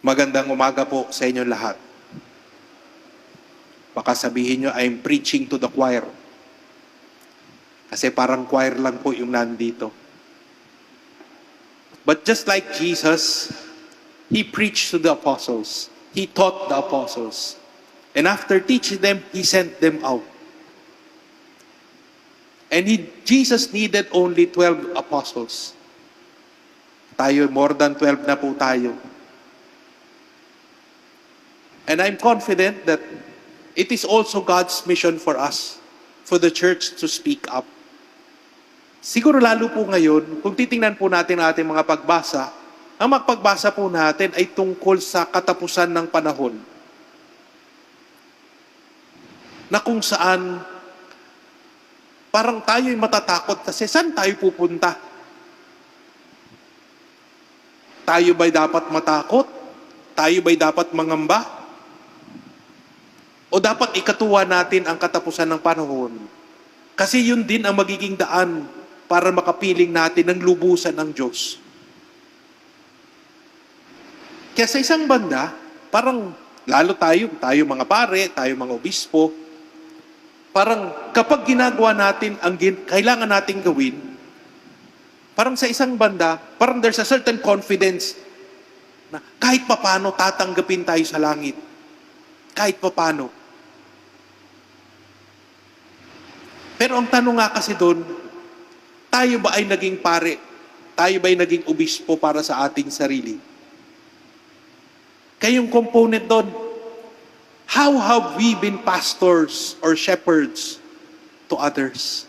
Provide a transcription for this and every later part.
Magandang umaga po sa inyo lahat. Baka sabihin nyo, I'm preaching to the choir. Kasi parang choir lang po yung nandito. But just like Jesus, He preached to the apostles. He taught the apostles. And after teaching them, He sent them out. And he, Jesus needed only 12 apostles. Tayo, more than 12 na po tayo. And I'm confident that it is also God's mission for us, for the church to speak up. Siguro lalo po ngayon, kung titingnan po natin ating mga pagbasa, ang magpagbasa po natin ay tungkol sa katapusan ng panahon. Na kung saan parang tayo'y matatakot kasi saan tayo pupunta? Tayo ba'y dapat matakot? Tayo ba'y dapat mangamba? O dapat ikatuwa natin ang katapusan ng panahon? Kasi yun din ang magiging daan para makapiling natin ng lubusan ng Diyos. Kaya sa isang banda, parang lalo tayo, tayo mga pare, tayo mga obispo, parang kapag ginagawa natin ang gin- kailangan nating gawin, parang sa isang banda, parang there's a certain confidence na kahit papano tatanggapin tayo sa langit. Kahit papano. Pero ang tanong nga kasi doon, tayo ba ay naging pare? Tayo ba ay naging obispo para sa ating sarili? Kayong component doon, how have we been pastors or shepherds to others?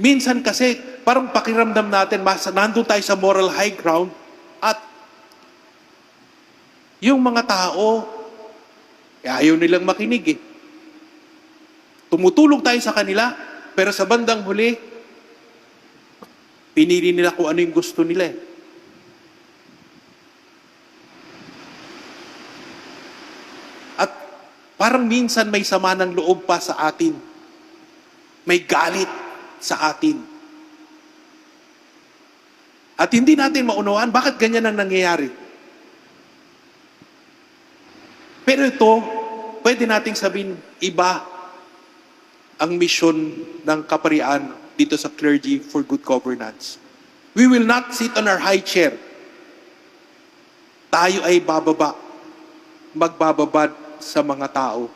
Minsan kasi, parang pakiramdam natin, mas, nandun tayo sa moral high ground at yung mga tao, eh, ayaw nilang makinig eh. Tumutulong tayo sa kanila, pero sa bandang huli, pinili nila kung ano yung gusto nila eh. At parang minsan may sama ng loob pa sa atin. May galit sa atin. At hindi natin maunawaan bakit ganyan ang nangyayari. Pero ito, pwede nating sabihin, iba ang misyon ng kaparian dito sa clergy for good governance. We will not sit on our high chair. Tayo ay bababa, magbababad sa mga tao.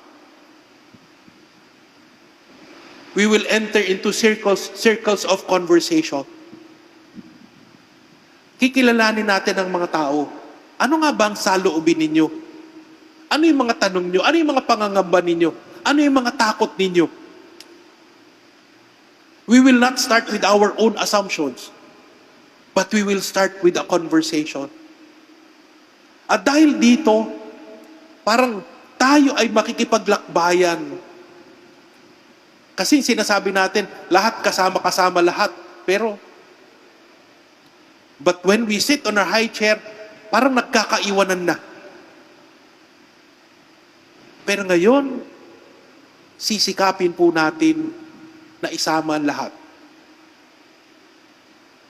We will enter into circles, circles of conversation. Kikilalanin natin ang mga tao. Ano nga ba ang saloobin ninyo? Ano yung mga tanong nyo? Ano yung mga pangangamba ninyo? Ano yung mga takot ninyo? We will not start with our own assumptions, but we will start with a conversation. At dahil dito, parang tayo ay makikipaglakbayan. Kasi sinasabi natin, lahat kasama-kasama lahat. Pero, but when we sit on our high chair, parang nagkakaiwanan na. Pero ngayon, sisikapin po natin na isama ang lahat.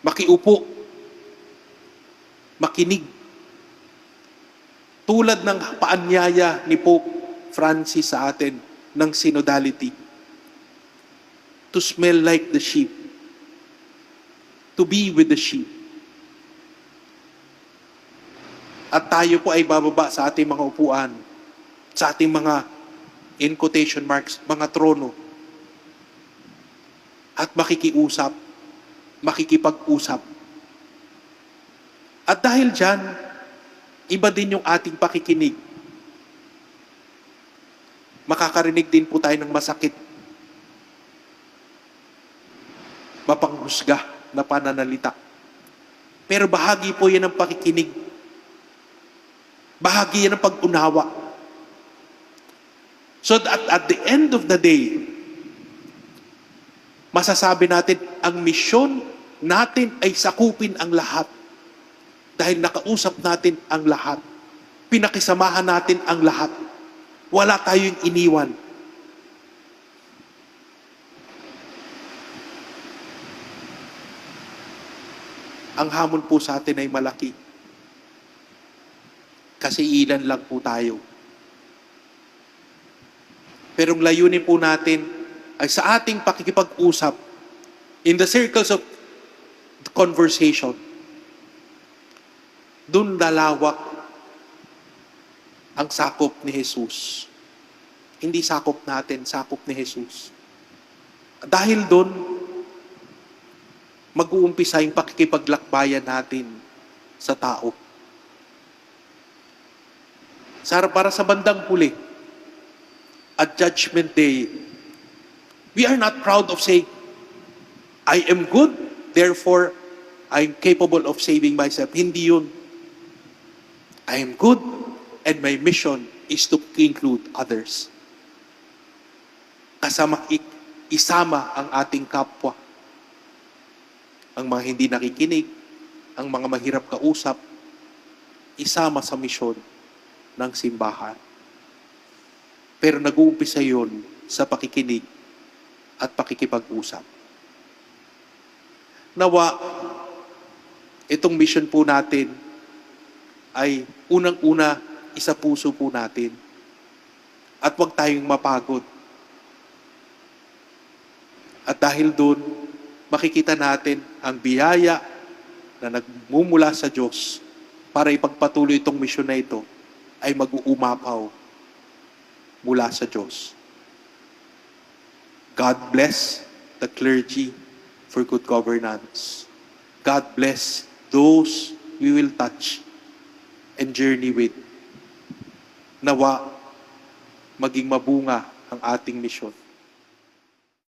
Makiupo. Makinig. Tulad ng paanyaya ni Pope Francis sa atin ng synodality. To smell like the sheep. To be with the sheep. At tayo po ay bababa sa ating mga upuan, sa ating mga, in quotation marks, mga trono, at makikiusap, makikipag-usap. At dahil dyan, iba din yung ating pakikinig. Makakarinig din po tayo ng masakit. Mapanghusga na pananalita. Pero bahagi po yan ng pakikinig. Bahagi yan ng pag-unawa. So that at the end of the day, masasabi natin, ang misyon natin ay sakupin ang lahat. Dahil nakausap natin ang lahat. Pinakisamahan natin ang lahat. Wala tayong iniwan. Ang hamon po sa atin ay malaki. Kasi ilan lang po tayo. Pero layunin po natin ay sa ating pakikipag-usap in the circles of the conversation, dun lalawak ang sakop ni Jesus. Hindi sakop natin, sakop ni Jesus. Dahil doon, mag-uumpisa yung pakikipaglakbayan natin sa tao. Sara para sa bandang huli, at Judgment Day, we are not proud of saying, I am good, therefore, I'm capable of saving myself. Hindi yun. I am good, and my mission is to include others. Kasama, isama ang ating kapwa. Ang mga hindi nakikinig, ang mga mahirap kausap, isama sa misyon ng simbahan. Pero nag-uumpisa yun sa pakikinig at pakikipag-usap. Nawa, itong mission po natin ay unang-una isa puso po natin. At huwag tayong mapagod. At dahil doon, makikita natin ang biyaya na nagmumula sa Diyos para ipagpatuloy itong misyon na ito ay mag-uumapaw mula sa Diyos. God bless the clergy for good governance. God bless those we will touch and journey with. Nawa, maging mabunga ang ating misyon.